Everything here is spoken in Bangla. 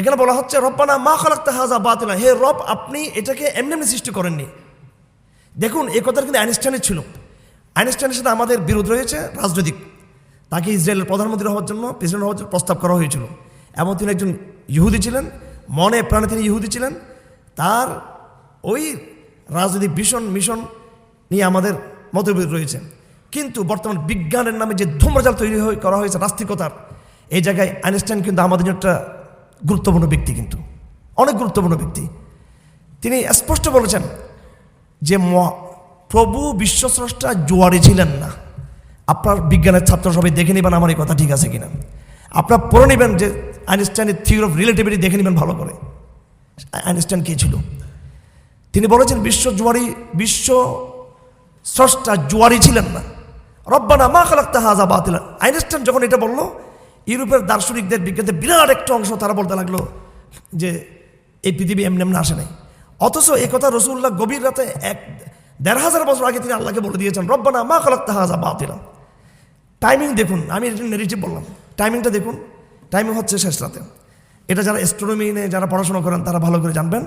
এখানে বলা হচ্ছে, রব্বানা মা খালাক্তা হাজা বাতিলা হে রব, আপনি এটাকে এমনি এমনি সৃষ্টি করেননি। দেখুন এই কথাটা কিন্তু আইনস্টাইনের ছিল। আইনস্টাইনের সাথে আমাদের বিরোধ রয়েছে, রাজনৈতিক। তাকে ইসরায়েলের প্রধানমন্ত্রী হওয়ার জন্য, প্রেসিডেন্ট হওয়ার জন্য প্রস্তাব করা হয়েছিল। এবং তিনি একজন ইহুদি ছিলেন, মনে প্রাণে তিনি ইহুদি ছিলেন। তার ওই রাজনৈতিক ভীষণ মিশন নিয়ে আমাদের মতবিরোধ রয়েছে। কিন্তু বর্তমান বিজ্ঞানের নামে যে ধূম্রজাল তৈরি করা হয়েছে নাস্তিকতার এই জায়গায় আইনস্টাইন কিন্তু আমাদের একটা গুরুত্বপূর্ণ ব্যক্তি কিন্তু। অনেক গুরুত্বপূর্ণ ব্যক্তি। তিনি স্পষ্ট বলেছেন যে ম- প্রভু বিশ্বস্রষ্টা জোয়ারে ছিলেন না। আপনার বিজ্ঞানের ছাত্র সবাই দেখে নেবেন আমার এই কথা ঠিক আছে কিনা। আপনার পড়ে নেবেন যে আইনস্টাইনের থিওরি অফ রিলেটিভিটি দেখে নেবেন ভালো করে। আইনস্টাইন কে ছিল? তিনি বলেছেন, বিশ্ব জুয়ারি বিশ্ব স্রষ্টা জুয়ারি ছিলেন না। রব্বানা মা খালাক্তা হাজা বাতিল আইনস্টাইন যখন এটা বলল ইউরোপের দার্শনিকদের বিজ্ঞানের বিরাট একটা অংশ তারা বলতে লাগল যে এই পৃথিবী এমনি এমনি আসে নাই। অথচ এই কথা রসুল্লাহ গভীর রাতে এক দেড় হাজার বছর আগে তিনি আল্লাহকে বলে দিয়েছেন, রব্বানা মা খালাক্তা হাজা বাতিল। টাইমিং দেখুন, আমি এটা নেগেটিভ বললাম। টাইমিংটা দেখুন টাইমিং হচ্ছে শেষ রাতে। এটা যারা অ্যাস্ট্রোনমি নিয়ে যারা পড়াশোনা করেন, তারা ভালো করে জানবেন।